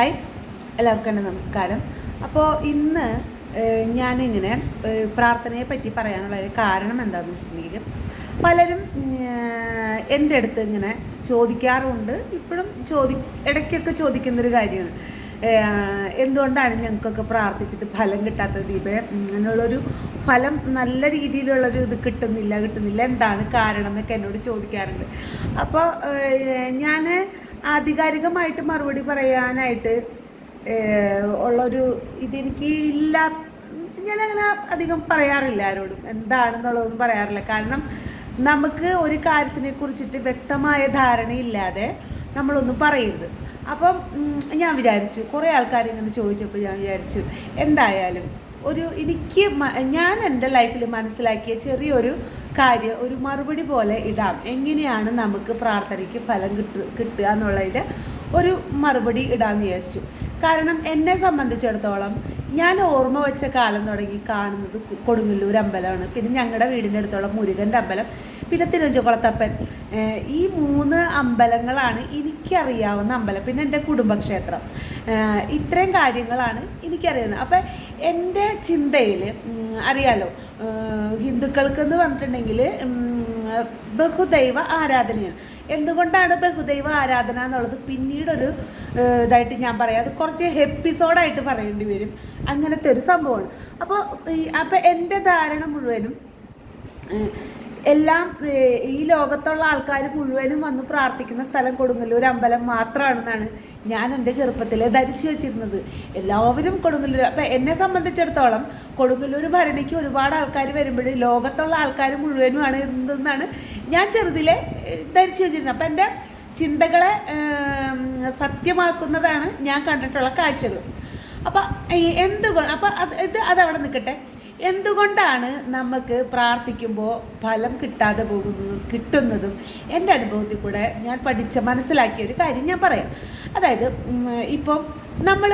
Hi എല്ലാവർക്കും എന്റെ നമസ്കാരം. അപ്പോൾ ഇന്ന് ഞാനിങ്ങനെ പ്രാർത്ഥനയെ പറ്റി പറയാനുള്ള ഒരു കാരണം എന്താണെന്ന് വെച്ചിട്ടുണ്ടെങ്കിൽ പലരും എന്റെ അടുത്ത് ഇങ്ങനെ ചോദിക്കാറുണ്ട് ഇപ്പോഴും ചോദി ഇടയ്ക്കൊക്കെ ചോദിക്കുന്നൊരു കാര്യമാണ്. എന്തുകൊണ്ടാണ് ഞങ്ങൾക്കൊക്കെ പ്രാർത്ഥിച്ചിട്ട് ഫലം കിട്ടാത്തത്? ദീപേ അങ്ങനെയുള്ളൊരു ഫലം നല്ല രീതിയിലുള്ളൊരു ഇത് കിട്ടുന്നില്ല കിട്ടുന്നില്ല. എന്താണ് കാരണം എന്നൊക്കെ എന്നോട് ചോദിക്കാറുണ്ട്. അപ്പോൾ ഞാൻ ആധികാരികമായിട്ട് മറുപടി പറയാനായിട്ട് ഉള്ളൊരു ഇതെനിക്ക് ഇല്ല. ഞാനങ്ങനെ അധികം പറയാറില്ല ആരോടും. എന്താണെന്നുള്ളതൊന്നും പറയാറില്ല. കാരണം നമുക്ക് ഒരു കാര്യത്തിനെ കുറിച്ചിട്ട് വ്യക്തമായ ധാരണയില്ലാതെ നമ്മളൊന്നും പറയരുത്. അപ്പം ഞാൻ വിചാരിച്ചു കുറേ ആൾക്കാർ ഇങ്ങനെ ചോദിച്ചപ്പോൾ ഞാൻ വിചാരിച്ചു എന്തായാലും ഒരു എനിക്ക് ഞാൻ എന്റെ ലൈഫിൽ മനസ്സിലാക്കിയ ചെറിയൊരു കാര്യം ഒരു മറുപടി പോലെ ഇടാം. എങ്ങനെയാണ് നമുക്ക് പ്രാർത്ഥനയ്ക്ക് ഫലം കിട്ടു കിട്ടുക എന്നുള്ളതിന്റെ ഒരു മറുപടി ഇടാമെന്ന് വിചാരിച്ചു. കാരണം എന്നെ സംബന്ധിച്ചിടത്തോളം ഞാൻ ഓർമ്മ വെച്ച കാലം തുടങ്ങി കാണുന്നത് കൊടുങ്ങല്ലൂർ അമ്പലമാണ്. പിന്നെ ഞങ്ങളുടെ വീടിന്റെ അടുത്തുള്ള മുരുകന്റെ അമ്പലം പിന്നെ തിരുവഞ്ചുകുളത്തപ്പൻ ഈ മൂന്ന് അമ്പലങ്ങളാണ് എനിക്കറിയാവുന്ന അമ്പലം. പിന്നെ എന്റെ കുടുംബക്ഷേത്രം. ഇത്രയും കാര്യങ്ങളാണ് എനിക്കറിയുന്നത്. അപ്പം എന്റെ ചിന്തയിൽ അറിയാലോ ഹിന്ദുക്കൾക്ക് ഹിന്ദുക്കൾക്കെന്ന് പറഞ്ഞിട്ടുണ്ടെങ്കിൽ ബഹുദൈവ ആരാധനയാണ്. എന്തുകൊണ്ടാണ് ബഹുദൈവ ആരാധന എന്നുള്ളത്? പിന്നീടൊരു ഇതായിട്ട് ഞാൻ പറയാം. അത് കുറച്ച് എപ്പിസോഡായിട്ട് പറയേണ്ടി വരും. അങ്ങനത്തെ ഒരു സംഭവമാണ്. അപ്പോൾ അപ്പോൾ എന്റെ ധാരണ മുഴുവനും എല്ലാം ഈ ലോകത്തുള്ള ആൾക്കാർ മുഴുവനും വന്ന് പ്രാർത്ഥിക്കുന്ന സ്ഥലം കൊടുങ്ങല്ലൂർ അമ്പലം മാത്രമാണെന്നാണ് ഞാൻ എന്റെ ചെറുപ്പത്തിൽ ധരിച്ചു വെച്ചിരുന്നത്. എല്ലാവരും കൊടുങ്ങല്ലൂർ അപ്പം എന്നെ സംബന്ധിച്ചിടത്തോളം കൊടുങ്ങല്ലൂർ ഭരണിക്ക് ഒരുപാട് ആൾക്കാർ വരുമ്പോൾ ലോകത്തുള്ള ആൾക്കാർ മുഴുവനുമാണ് ഇരുന്നതെന്നാണ് ഞാൻ ചെറുതിലെ ധരിച്ചു വെച്ചിരുന്നത്. അപ്പം എന്റെ ചിന്തകളെ സത്യമാക്കുന്നതാണ് ഞാൻ കണ്ടിട്ടുള്ള കാഴ്ചകൾ. അപ്പം എന്തുകൊണ്ട് അപ്പം അത് ഇത് അതവിടെ നിൽക്കട്ടെ. എന്തുകൊണ്ടാണ് നമുക്ക് പ്രാർത്ഥിക്കുമ്പോൾ ഫലം കിട്ടാതെ പോകുന്നതും കിട്ടുന്നതും എന്റെ അനുഭവത്തിൽ കൂടെ ഞാൻ പഠിച്ച മനസ്സിലാക്കിയ ഒരു കാര്യം ഞാൻ പറയാം. അതായത് ഇപ്പം നമ്മൾ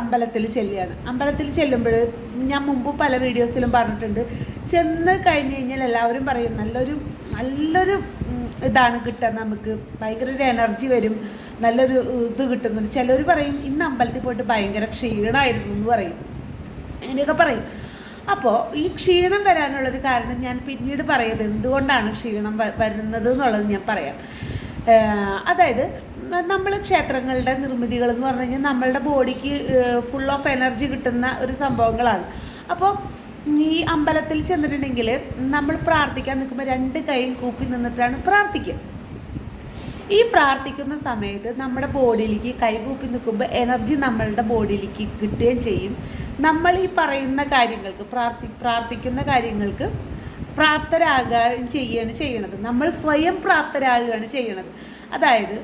അമ്പലത്തിൽ ചെല്ലുകയാണ്. അമ്പലത്തിൽ ചെല്ലുമ്പോൾ ഞാൻ മുമ്പ് പല വീഡിയോസിലും പറഞ്ഞിട്ടുണ്ട്. ചെന്ന് കഴിഞ്ഞ് കഴിഞ്ഞാൽ എല്ലാവരും പറയും നല്ലൊരു നല്ലൊരു ഇതാണ് കിട്ടുക നമുക്ക്. ഭയങ്കര ഒരു എനർജി വരും. നല്ലൊരു ഇത് കിട്ടുന്നുണ്ട്. ചിലർ പറയും ഇന്ന് അമ്പലത്തിൽ പോയിട്ട് ഭയങ്കര ക്ഷീണമായിരുന്നു എന്ന് പറയും. അങ്ങനെയൊക്കെ പറയും. അപ്പോൾ ഈ ക്ഷീണം വരാനുള്ളൊരു കാരണം ഞാൻ പിന്നീട് പറയുന്നത് എന്തുകൊണ്ടാണ് ക്ഷീണം വരുന്നത് എന്നുള്ളത് ഞാൻ പറയാം. അതായത് നമ്മൾ ക്ഷേത്രങ്ങളുടെ നിർമ്മിതികൾ എന്ന് പറഞ്ഞു കഴിഞ്ഞാൽ നമ്മളുടെ ബോഡിക്ക് ഫുൾ ഓഫ് എനർജി കിട്ടുന്ന ഒരു സംഭവങ്ങളാണ്. അപ്പോൾ ഈ അമ്പലത്തിൽ ചെന്നിട്ടുണ്ടെങ്കിൽ നമ്മൾ പ്രാർത്ഥിക്കാൻ നിൽക്കുമ്പോൾ രണ്ട് കൈയും കൂപ്പി നിന്നിട്ടാണ് പ്രാർത്ഥിക്കുക. ഈ പ്രാർത്ഥിക്കുന്ന സമയത്ത് നമ്മുടെ ബോഡിയിലേക്ക് കൈകൂപ്പി നിൽക്കുമ്പോൾ എനർജി നമ്മളുടെ ബോഡിയിലേക്ക് കിട്ടുകയും ചെയ്യും. നമ്മൾ ഈ പറയുന്ന കാര്യങ്ങൾക്ക് പ്രാർത്ഥി പ്രാർത്ഥിക്കുന്ന കാര്യങ്ങൾക്ക് പ്രാപ്തരാകുകയും ചെയ്യുകയാണ് ചെയ്യണത്. നമ്മൾ സ്വയം പ്രാപ്തരാകുകയാണ് ചെയ്യണത്. അതായത്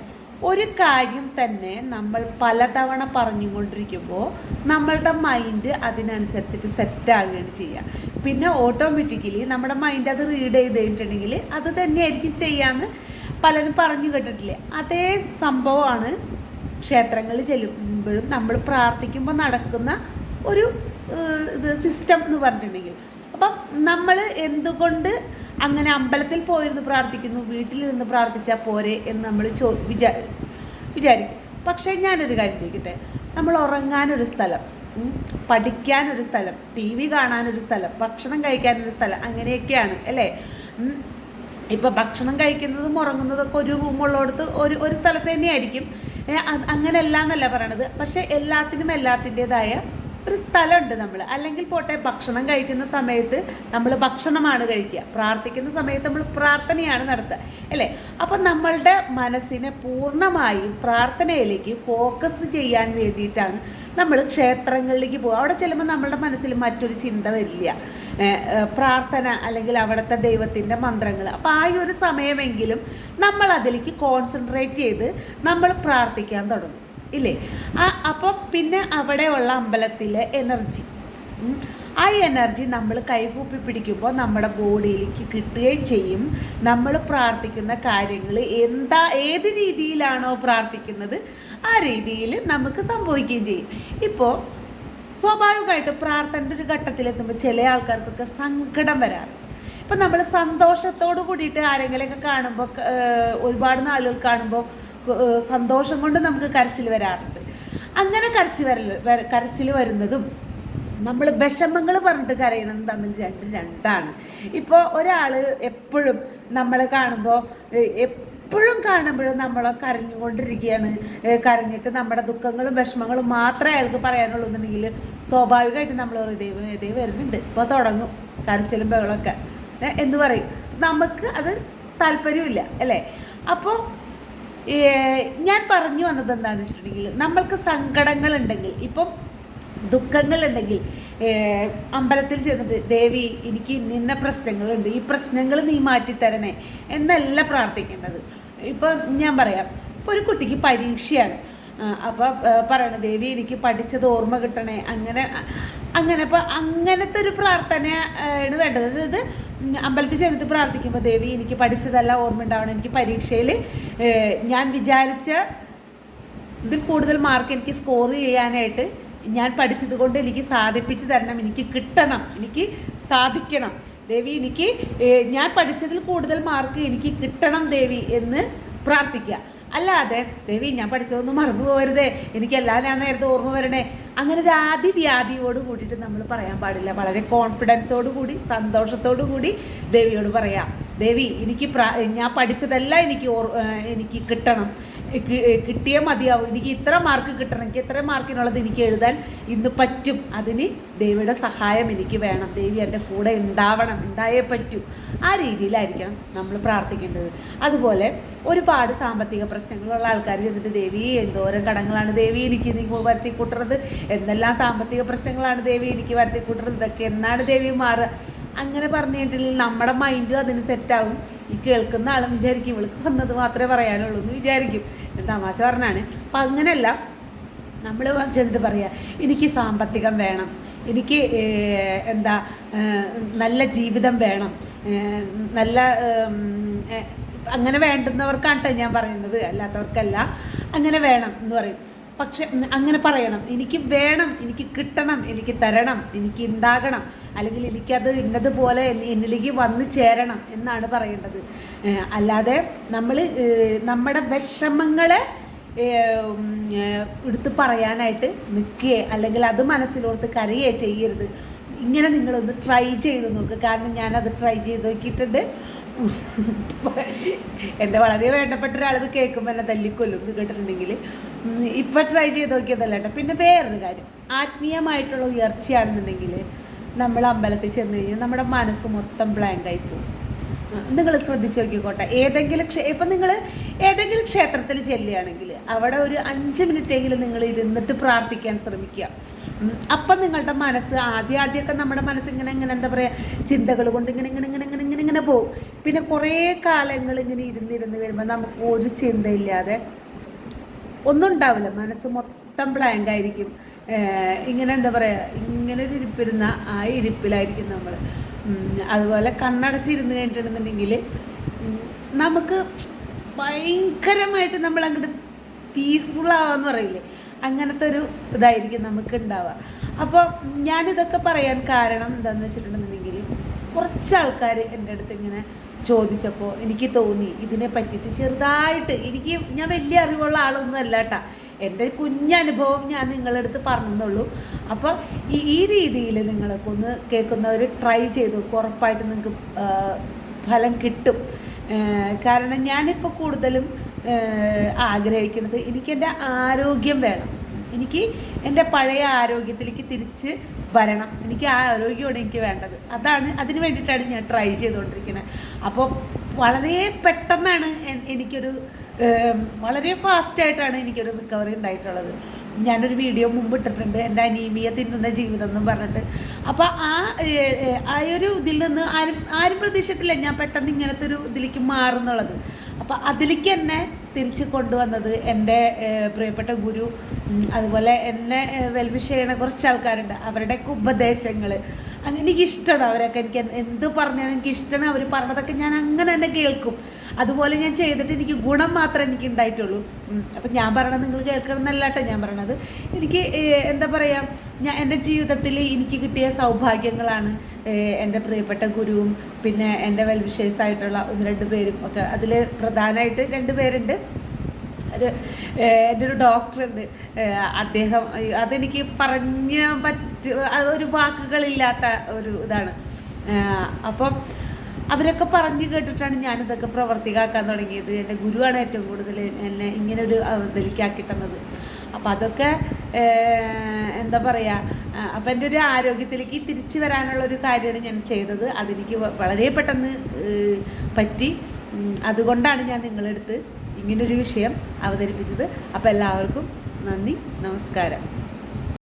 ഒരു കാര്യം തന്നെ നമ്മൾ പലതവണ പറഞ്ഞുകൊണ്ടിരിക്കുമ്പോൾ നമ്മളുടെ മൈൻഡ് അതിനനുസരിച്ചിട്ട് സെറ്റാകുകയാണ് ചെയ്യുക പിന്നെ ഓട്ടോമാറ്റിക്കലി നമ്മുടെ മൈൻഡ് അത് റീഡ് ചെയ്ത് കഴിഞ്ഞിട്ടുണ്ടെങ്കിൽ അത് തന്നെയായിരിക്കും ചെയ്യാമെന്ന് പലരും പറഞ്ഞു കേട്ടിട്ടില്ലേ? അതേ സംഭവമാണ് ക്ഷേത്രങ്ങളിൽ ചെല്ലുമ്പോഴും നമ്മൾ പ്രാർത്ഥിക്കുമ്പോൾ നടക്കുന്ന ഒരു ഇത് സിസ്റ്റം എന്ന് പറഞ്ഞിട്ടുണ്ടെങ്കിൽ. അപ്പം നമ്മൾ എന്തുകൊണ്ട് അങ്ങനെ അമ്പലത്തിൽ പോയിരുന്ന് പ്രാർത്ഥിക്കുന്നു വീട്ടിൽ നിന്ന് പ്രാർത്ഥിച്ചാൽ പോരെ എന്ന് നമ്മൾ ചോ വിചാ വിചാരിക്കും. പക്ഷേ ഞാനൊരു കാര്യം ചോദിക്കട്ടെ? നമ്മൾ ഉറങ്ങാനൊരു സ്ഥലം പഠിക്കാനൊരു സ്ഥലം ടി വി കാണാനൊരു സ്ഥലം ഭക്ഷണം കഴിക്കാനൊരു സ്ഥലം അങ്ങനെയൊക്കെയാണ് അല്ലേ. ഇപ്പം ഭക്ഷണം കഴിക്കുന്നതും ഉറങ്ങുന്നതൊക്കെ ഒരു റൂമുള്ളടത്ത് ഒരു ഒരു സ്ഥലത്ത് തന്നെയായിരിക്കും. അങ്ങനെയല്ല എന്നല്ല പറയണത്. പക്ഷേ എല്ലാത്തിനും എല്ലാത്തിന്റെതായ ഒരു സ്ഥലമുണ്ട് നമ്മൾ അല്ലെങ്കിൽ പോട്ടെ ഭക്ഷണം കഴിക്കുന്ന സമയത്ത് നമ്മൾ ഭക്ഷണമാണ് കഴിക്കുക. പ്രാർത്ഥിക്കുന്ന സമയത്ത് നമ്മൾ പ്രാർത്ഥനയാണ് നടത്തുക. അല്ലേ? അപ്പം നമ്മളുടെ മനസ്സിനെ പൂർണമായും പ്രാർത്ഥനയിലേക്ക് ഫോക്കസ് ചെയ്യാൻ വേണ്ടിയിട്ടാണ് നമ്മൾ ക്ഷേത്രങ്ങളിലേക്ക് പോകുക. അവിടെ ചെല്ലുമ്പോൾ നമ്മളുടെ മനസ്സിൽ മറ്റൊരു ചിന്ത വരില്ല. പ്രാർത്ഥന അല്ലെങ്കിൽ അവിടുത്തെ ദൈവത്തിന്റെ മന്ത്രങ്ങൾ. അപ്പോൾ ആ ഒരു സമയമെങ്കിലും നമ്മൾ അതിലേക്ക് കോൺസെൻട്രേറ്റ് ചെയ്ത് നമ്മൾ പ്രാർത്ഥിക്കാൻ തുടങ്ങും. ഇല്ലേ? ആ അപ്പം പിന്നെ അവിടെയുള്ള അമ്പലത്തിലെ എനർജി. ആ എനർജി നമ്മൾ കൈകൂപ്പി പിടിക്കുമ്പോൾ നമ്മുടെ ബോഡിയിലേക്ക് കിട്ടുകയും ചെയ്യും. നമ്മൾ പ്രാർത്ഥിക്കുന്ന കാര്യങ്ങൾ എന്താ ഏത് രീതിയിലാണോ പ്രാർത്ഥിക്കുന്നത് ആ രീതിയിൽ നമുക്ക് സംഭവിക്കുകയും ചെയ്യും. ഇപ്പോൾ സ്വാഭാവികമായിട്ട് പ്രാർത്ഥനയുടെ ഒരു ഘട്ടത്തിലെത്തുമ്പോൾ ചില ആൾക്കാർക്കൊക്കെ സങ്കടം വരാറുണ്ട് ഇപ്പം നമ്മൾ സന്തോഷത്തോട് കൂടിയിട്ട് ആരെങ്കിലുമൊക്കെ കാണുമ്പോൾ ഒരുപാട് നാളുകൾ കാണുമ്പോൾ സന്തോഷം കൊണ്ട് നമുക്ക് കരച്ചിൽ വരാറുണ്ട്. അങ്ങനെ കരച്ചിൽ വരൽ കരച്ചിൽ വരുന്നതും നമ്മൾ വിഷമങ്ങൾ പറഞ്ഞിട്ട് കരയണതും തമ്മിൽ രണ്ട് രണ്ടാണ്. ഇപ്പോൾ ഒരാൾ എപ്പോഴും നമ്മളെ കാണുമ്പോൾ എപ്പോഴും കാണുമ്പോഴും നമ്മളെ കരഞ്ഞുകൊണ്ടിരിക്കുകയാണ്. കരഞ്ഞിട്ട് നമ്മുടെ ദുഃഖങ്ങളും വിഷമങ്ങളും മാത്രമേ അയാൾക്ക് പറയാനുള്ളൂ എന്നുണ്ടെങ്കിൽ സ്വാഭാവികമായിട്ട് നമ്മൾ ദൈവം ഇതേ വരുന്നുണ്ട്. ഇപ്പോൾ തുടങ്ങും കരച്ചിലും ബഹളമൊക്കെ എന്ന് പറയും? നമുക്ക് അത് താല്പര്യമില്ല അല്ലേ? അപ്പോൾ ഞാൻ പറഞ്ഞു വന്നത് എന്താണെന്ന് വെച്ചിട്ടുണ്ടെങ്കിൽ നമ്മൾക്ക് സങ്കടങ്ങളുണ്ടെങ്കിൽ ഇപ്പം ദുഃഖങ്ങളുണ്ടെങ്കിൽ അമ്പലത്തിൽ ചെന്നിട്ട് ദേവി എനിക്ക് ഇന്ന പ്രശ്നങ്ങളുണ്ട് ഈ പ്രശ്നങ്ങൾ നീ മാറ്റിത്തരണേ എന്നല്ല പ്രാർത്ഥിക്കേണ്ടത്. ഇപ്പം ഞാൻ പറയാം ഇപ്പോൾ ഒരു കുട്ടിക്ക് പരീക്ഷയാണ്. അപ്പോൾ പറയണ ദേവി എനിക്ക് പഠിച്ചത് ഓർമ്മ കിട്ടണേ. അങ്ങനെ അങ്ങനെ അപ്പോൾ അങ്ങനത്തെ ഒരു പ്രാർത്ഥനയാണ് വേണ്ടത്. അതായത് അമ്പലത്തിൽ ചെന്നിട്ട് പ്രാർത്ഥിക്കുമ്പോൾ ദേവി എനിക്ക് പഠിച്ചതല്ല ഓർമ്മ ഉണ്ടാവണം എനിക്ക് പരീക്ഷയിൽ ഞാൻ വിചാരിച്ച ഇതിൽ കൂടുതൽ മാർക്ക് എനിക്ക് സ്കോർ ചെയ്യാനായിട്ട് ഞാൻ പഠിച്ചത് കൊണ്ട് എനിക്ക് സാധിപ്പിച്ച് തരണം. എനിക്ക് കിട്ടണം. എനിക്ക് സാധിക്കണം. ദേവി എനിക്ക് ഞാൻ പഠിച്ചതിൽ കൂടുതൽ മാർക്ക് എനിക്ക് കിട്ടണം ദേവി എന്ന് പ്രാർത്ഥിക്കുക. അല്ലാതെ ദേവി ഞാൻ പഠിച്ചതൊന്നും മറന്നു പോകരുതേ എനിക്കെല്ലാം ഞാൻ നേരത്തെ ഓർമ്മ വരണേ. അങ്ങനെ ആദി വ്യാധിയോട് കൂടിയിട്ട് നമ്മൾ പറയാൻ പാടില്ല. വളരെ കോൺഫിഡൻസോട് കൂടി സന്തോഷത്തോടു കൂടി ദേവിയോട് പറയാം. ദേവി എനിക്ക് ഞാൻ പഠിച്ചതെല്ലാം എനിക്ക് എനിക്ക് കിട്ടണം. കിട്ടിയേ മതിയാവും. എനിക്ക് ഇത്ര മാർക്ക് കിട്ടണം. എനിക്ക് ഇത്ര മാർക്കിനുള്ളത് എനിക്ക് എഴുതാൻ ഇന്ന് പറ്റും. അതിന് ദേവിയുടെ സഹായം എനിക്ക് വേണം. ദേവി എന്റെ കൂടെ ഉണ്ടാവണം. ഉണ്ടായേ പറ്റൂ. ആ രീതിയിലായിരിക്കണം നമ്മൾ പ്രാർത്ഥിക്കേണ്ടത്. അതുപോലെ ഒരുപാട് സാമ്പത്തിക പ്രശ്നങ്ങളുള്ള ആൾക്കാർ ചെന്നിട്ട് ദേവി എന്തോരം കടങ്ങളാണ് ദേവി എനിക്ക് നീ വരുത്തി കൂട്ടുന്നത് എന്തെല്ലാം സാമ്പത്തിക പ്രശ്നങ്ങളാണ് ദേവി എനിക്ക് വരുത്തി കൂട്ടുന്നത് ഇതൊക്കെ എന്നാണ് ദേവി മാറുക? അങ്ങനെ പറഞ്ഞിട്ടില്ലെങ്കിൽ നമ്മുടെ മൈൻഡും അതിന് സെറ്റാവും ഈ കേൾക്കുന്ന ആളും വിചാരിക്കും ഇവൾക്ക് വന്നത് മാത്രമേ പറയാനുള്ളൂ എന്ന് വിചാരിക്കും. തമാശ പറഞ്ഞാണ്. അപ്പം അങ്ങനെയല്ല. നമ്മൾ ചെന്നിട്ട് പറയുക എനിക്ക് സാമ്പത്തികം വേണം. എനിക്ക് എന്താ നല്ല ജീവിതം വേണം. നല്ല അങ്ങനെ വേണ്ടുന്നവർക്കാണ് ഞാൻ പറയുന്നത്. അല്ലാത്തവർക്കല്ല. അങ്ങനെ വേണം എന്ന് പറയും. പക്ഷെ അങ്ങനെ പറയണം. എനിക്ക് വേണം എനിക്ക് കിട്ടണം എനിക്ക് തരണം എനിക്ക് ഉണ്ടാകണം അല്ലെങ്കിൽ എനിക്കത് ഇന്നതുപോലെ എനി- എന്നിലേക്ക് വന്നു ചേരണം എന്നാണ് പറയേണ്ടത്. അല്ലാതെ നമ്മൾ നമ്മുടെ വിഷമങ്ങളെ എടുത്ത് പറയാനായിട്ട് നിൽക്കുകയെ അല്ലെങ്കിൽ അത് മനസ്സിലോർത്ത് കരയേ ചെയ്യരുത്. ഇങ്ങനെ നിങ്ങളൊന്ന് ട്രൈ ചെയ്ത് നോക്കുക കാരണം ഞാനത് ട്രൈ ചെയ്ത് നോക്കിയിട്ടുണ്ട്. എന്റെ വളരെ വേണ്ടപ്പെട്ട ഒരാളത് കേൾക്കുമ്പോൾ എന്നെ തല്ലിക്കൊല്ലും. കേട്ടിട്ടുണ്ടെങ്കിൽ ഇപ്പം ട്രൈ ചെയ്ത് നോക്കിയതല്ല കേട്ടോ പിന്നെ വേറൊരു കാര്യം. ആത്മീയമായിട്ടുള്ള ഉയർച്ചയാണെന്നുണ്ടെങ്കിൽ നമ്മൾ അമ്പലത്തിൽ ചെന്ന് കഴിഞ്ഞാൽ നമ്മുടെ മനസ്സ് മൊത്തം ബ്ലാങ്ക് ആയി പോകും. നിങ്ങൾ ശ്രദ്ധിച്ച് നോക്കിക്കോട്ടെ. ഏതെങ്കിലും ക്ഷേ ഇപ്പം നിങ്ങൾ ഏതെങ്കിലും ക്ഷേത്രത്തിൽ ചെല്ലുകയാണെങ്കിൽ അവിടെ ഒരു അഞ്ച് മിനിറ്റെങ്കിലും നിങ്ങൾ ഇരുന്നിട്ട് പ്രാർത്ഥിക്കാൻ ശ്രമിക്കുക. അപ്പം നിങ്ങളുടെ മനസ്സ് ആദ്യം ആദ്യമൊക്കെ നമ്മുടെ മനസ്സ് ഇങ്ങനെ ഇങ്ങനെ എന്താ പറയുക ചിന്തകൾ കൊണ്ട് ഇങ്ങനെ ഇങ്ങനെ ഇങ്ങനെ ഇങ്ങനെ ഇങ്ങനെ ഇങ്ങനെ പോകും. പിന്നെ കുറേ കാലങ്ങൾ ഇങ്ങനെ ഇരുന്നിരുന്ന് വരുമ്പോൾ നമുക്ക് ഒരു ചിന്തയില്ലാതെ ഒന്നും ഉണ്ടാവില്ല മനസ്സ് മൊത്തം ബ്ലാങ്ക് ആയിരിക്കും. ഇങ്ങനെ എന്താ പറയുക ഇങ്ങനെ ഒരു ഇരിപ്പിരുന്ന ആ ഇരിപ്പിലായിരിക്കും നമ്മൾ അതുപോലെ കണ്ണടച്ചിരുന്ന് കഴിഞ്ഞിട്ടുണ്ടെന്നുണ്ടെങ്കിൽ നമുക്ക് ഭയങ്കരമായിട്ട് നമ്മൾ അങ്ങോട്ട് പീസ്ഫുൾ ആവാന്ന് പറയില്ലേ? അങ്ങനത്തെ ഒരു ഇതായിരിക്കും നമുക്ക് ഉണ്ടാവുക അപ്പോൾ ഞാനിതൊക്കെ പറയാൻ കാരണം എന്താണെന്ന് വെച്ചിട്ടുണ്ടെന്നുണ്ടെങ്കിൽ കുറച്ച് ആൾക്കാർ എന്റെ അടുത്ത് ഇങ്ങനെ ചോദിച്ചപ്പോൾ എനിക്ക് തോന്നി ഇതിനെ പറ്റിയിട്ട് ചെറുതായിട്ട് എനിക്ക് ഞാൻ വലിയ അറിവുള്ള ആളൊന്നും അല്ല കേട്ടാ എന്റെ കുഞ്ഞനുഭവം ഞാൻ നിങ്ങളുടെ അടുത്ത് പറഞ്ഞെന്നുള്ളൂ. അപ്പോൾ ഈ ഈ രീതിയിൽ നിങ്ങളൊക്കെ ഒന്ന് കേൾക്കുന്നവർ ട്രൈ ചെയ്തു ഉറപ്പായിട്ട് നിങ്ങൾക്ക് ഫലം കിട്ടും. കാരണം ഞാനിപ്പോൾ കൂടുതലും ആഗ്രഹിക്കുന്നത് എനിക്കെന്റെ ആരോഗ്യം വേണം. എനിക്ക് എന്റെ പഴയ ആരോഗ്യത്തിലേക്ക് തിരിച്ച് വരണം. എനിക്ക് ആ ആരോഗ്യമാണ് എനിക്ക് വേണ്ടത്. അതാണ് അതിന് വേണ്ടിയിട്ടാണ് ഞാൻ ട്രൈ ചെയ്തുകൊണ്ടിരിക്കുന്നത്. അപ്പോൾ വളരെ പെട്ടെന്നാണ് എനിക്കൊരു വളരെ ഫാസ്റ്റായിട്ടാണ് എനിക്കൊരു റിക്കവറി ഉണ്ടായിട്ടുള്ളത്. ഞാനൊരു വീഡിയോ മുമ്പ് ഇട്ടിട്ടുണ്ട്. എന്റെ അനീമിയ തിന്നുന്ന ജീവിതം എന്നും പറഞ്ഞിട്ട്. അപ്പോൾ ആ ആ ഒരു ഇതിൽ നിന്ന് ആരും ആരും പ്രതീക്ഷിച്ചിട്ടില്ല ഞാൻ പെട്ടെന്ന് ഇങ്ങനത്തെ ഒരു ഇതിലേക്ക് മാറുന്നുള്ളത്. അപ്പോൾ അതിലേക്ക് എന്നെ തിരിച്ച് കൊണ്ടുവന്നത് എന്റെ പ്രിയപ്പെട്ട ഗുരു അതുപോലെ എന്നെ വെൽവിഷ് ചെയ്യണ കുറച്ച് ആൾക്കാരുണ്ട്. അവരുടെ ഉപദേശങ്ങൾ അങ്ങനെ എനിക്കിഷ്ടമാണ് അവരൊക്കെ. എനിക്ക് എന്ത് പറഞ്ഞാലും എനിക്ക് ഇഷ്ടമാണ് അവർ പറഞ്ഞതൊക്കെ ഞാൻ അങ്ങനെ തന്നെ കേൾക്കും. അതുപോലെ ഞാൻ ചെയ്തിട്ട് എനിക്ക് ഗുണം മാത്രമേ എനിക്ക് ഉണ്ടായിട്ടുള്ളൂ. അപ്പം ഞാൻ പറയണത് നിങ്ങൾ കേൾക്കണമെന്നല്ല കേട്ടോ ഞാൻ പറയണത്. എനിക്ക് എന്താ പറയുക ഞാൻ എന്റെ ജീവിതത്തിൽ എനിക്ക് കിട്ടിയ സൗഭാഗ്യങ്ങളാണ് എന്റെ പ്രിയപ്പെട്ട ഗുരുവും പിന്നെ എന്റെ വെൽവിഷേഴ്സായിട്ടുള്ള ഒന്ന് രണ്ട് പേരും ഒക്കെ. അതിൽ പ്രധാനമായിട്ട് രണ്ട് പേരുണ്ട്. ഒരു എന്റെ ഒരു ഡോക്ടറുണ്ട് അദ്ദേഹം അതെനിക്ക് പറഞ്ഞ പറ്റ അതൊരു വാക്കുകളില്ലാത്ത ഒരു ഇതാണ്. അപ്പം അവരൊക്കെ പറഞ്ഞു കേട്ടിട്ടാണ് ഞാനിതൊക്കെ പ്രവർത്തികാക്കാൻ തുടങ്ങിയത്. എന്റെ ഗുരുവാണ് ഏറ്റവും കൂടുതൽ എന്നെ ഇങ്ങനെ ഒരു അവതലിക്കാക്കി തന്നത്. അപ്പം അതൊക്കെ എന്താ പറയുക അപ്പം എന്റെ ഒരു ആരോഗ്യത്തിലേക്ക് തിരിച്ചു വരാനുള്ള ഒരു കാര്യമാണ് ഞാൻ ചെയ്തത്. അതെനിക്ക് വളരെ പെട്ടെന്ന് പറ്റി. അതുകൊണ്ടാണ് ഞാൻ നിങ്ങളെടുത്ത് ഇങ്ങനൊരു വിഷയം അവതരിപ്പിച്ചത്. അപ്പോൾ എല്ലാവർക്കും നന്ദി നമസ്കാരം.